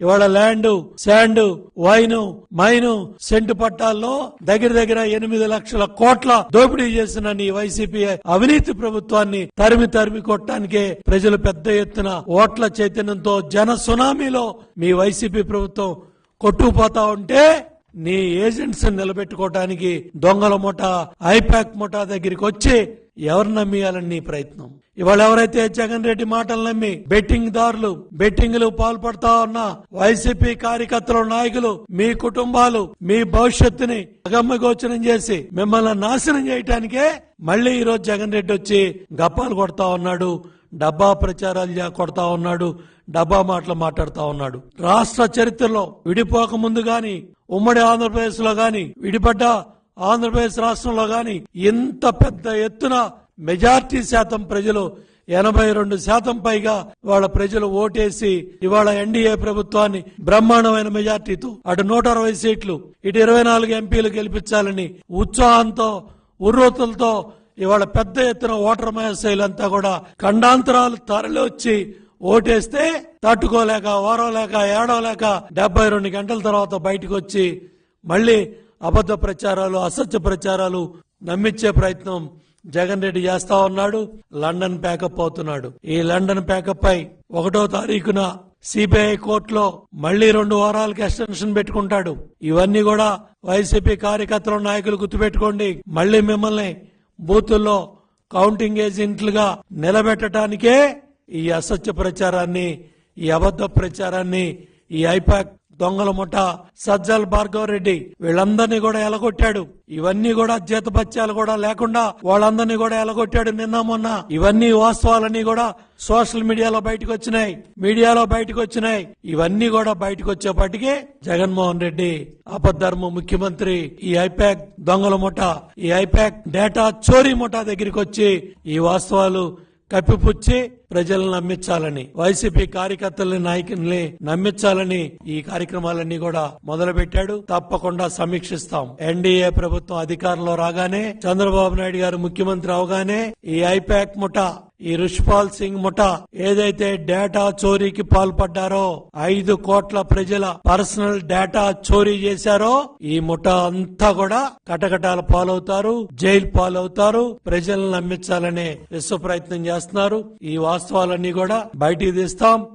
ఇవాళ land sand wine mine cent పట్టాల్లో దగ్గర దగ్గర ఎనిమిది లక్షల కోట్ల దోపిడీ చేసిన నీ వైసీపీ అవినీతి ప్రభుత్వాన్ని తరిమి తరిమి కొట్టడానికే ప్రజలు పెద్ద ఎత్తున ఓట్ల చైతన్యంతో జన సునామీలో మీ వైసీపీ ప్రభుత్వం కొట్టుకుపోతా ఉంటే నీ ఏజెంట్స్ నిలబెట్టుకోవటానికి దొంగల ముఠ ఐపాక్ ముఠా దగ్గరికి వచ్చి ఎవరు నమ్మియాలని నీ ప్రయత్నం? ఇవాళ ఎవరైతే జగన్ రెడ్డి మాటలు నమ్మి బెట్టింగ్ దారులు బెట్టింగ్లు పాల్పడతా ఉన్న వైసీపీ కార్యకర్తలు నాయకులు మీ కుటుంబాలు మీ భవిష్యత్తుని అగమ్మగోచనం చేసి మిమ్మల్ని నాశనం చేయటానికే మళ్ళీ ఈరోజు జగన్ రెడ్డి వచ్చి గప్పాలు కొడతా ఉన్నాడు డబ్బా ప్రచారాలు కొడతా ఉన్నాడు డబ్బా మాటలు మాట్లాడుతా ఉన్నాడు. రాష్ట్ర చరిత్రలో విడిపోక ముందు గాని ఉమ్మడి ఆంధ్రప్రదేశ్లో గాని విడిపడ్డ ఆంధ్రప్రదేశ్ రాష్ట్రంలో గాని ఇంత పెద్ద ఎత్తున మెజార్టీ శాతం ప్రజలు ఎనభై రెండు శాతం పైగా వాళ్ళ ప్రజలు ఓటేసి ఇవాళ ఎన్డీఏ ప్రభుత్వాన్ని బ్రహ్మాండమైన మెజార్టీతో అటు నూట అరవై సీట్లు ఇటు ఇరవై నాలుగు ఎంపీలు గెలిపించాలని ఉత్సాహంతో ఉర్రోతులతో ఇవాళ పెద్ద ఎత్తున ఓటర్ మహశైలంతా కూడా ఖండాంతరాలు తరలివచ్చి ఓటేస్తే తట్టుకోలేక ఓరవలేక ఏడవలేక డెబ్బై రెండు గంటల తర్వాత బయటకు వచ్చి మళ్ళీ అబద్ధ ప్రచారాలు అసత్య ప్రచారాలు నమ్మించే ప్రయత్నం జగన్ రెడ్డి చేస్తా ఉన్నాడు లండన్ ప్యాకప్ అవుతున్నాడు. ఈ లండన్ ప్యాకప్ పై ఒకటో తారీఖున సిబిఐ కోర్టులో మళ్ళీ రెండు వారాలకి ఎక్స్టెన్షన్ పెట్టుకుంటాడు. ఇవన్నీ కూడా వైసీపీ కార్యకర్తలు నాయకులు గుర్తుపెట్టుకోండి. మళ్ళీ మిమ్మల్ని బూతుల్లో కౌంటింగ్ ఏజెంట్లుగా నిలబెట్టడానికే ఈ అసత్య ప్రచారాన్ని ఈ అబద్ధ ప్రచారాన్ని ఈ ఐపాక్ దొంగల ముఠ సజ్జల్ భార్గవ రెడ్డి వీళ్ళందరినీ కూడా ఎలగొట్టాడు. ఇవన్నీ కూడా జీతపత్యాలు కూడా లేకుండా వాళ్ళందరినీ కూడా ఎలగొట్టాడు నిన్న మొన్న. ఇవన్నీ వాస్తవాలన్నీ కూడా సోషల్ మీడియాలో బయటకు వచ్చినాయి. మీడియాలో బయటకు వచ్చినాయి. ఇవన్నీ కూడా బయటకు వచ్చేపటికి జగన్మోహన్ రెడ్డి అపధర్మ ముఖ్యమంత్రి ఈ ఐపాక్ దొంగల ముఠ ఈ ఐపాక్ డేటా చోరీ ముఠా దగ్గరికి వచ్చి ఈ వాస్తవాలు కప్పిపుచ్చి ప్రజలను నమ్మించాలని వైసీపీ కార్యకర్తలని నాయకుల్ని నమ్మించాలని ఈ కార్యక్రమాలన్నీ కూడా మొదలు పెట్టాడు తప్పకుండా సమీక్షిస్తాం. ఎన్డీఏ ప్రభుత్వం అధికారంలో రాగానే చంద్రబాబు నాయుడు గారు ముఖ్యమంత్రి అవగానే ఈ ఐపాక్ ముఠా ఈ రుష్పాల్ సింగ్ ముఠ ఏదైతే డేటా చోరీకి పాల్పడ్డారో ఐదు కోట్ల ప్రజల పర్సనల్ డేటా చోరీ చేశారో ఈ ముఠ అంతా కూడా కటకటాల పాలవుతారు జైలు పాలవుతారు ప్రజలను నమ్మించాలనే విశ్వ ప్రయత్నం చేస్తున్నారు. ఈ వాస్తవాలన్నీ కూడా బయటికి తీస్తాం.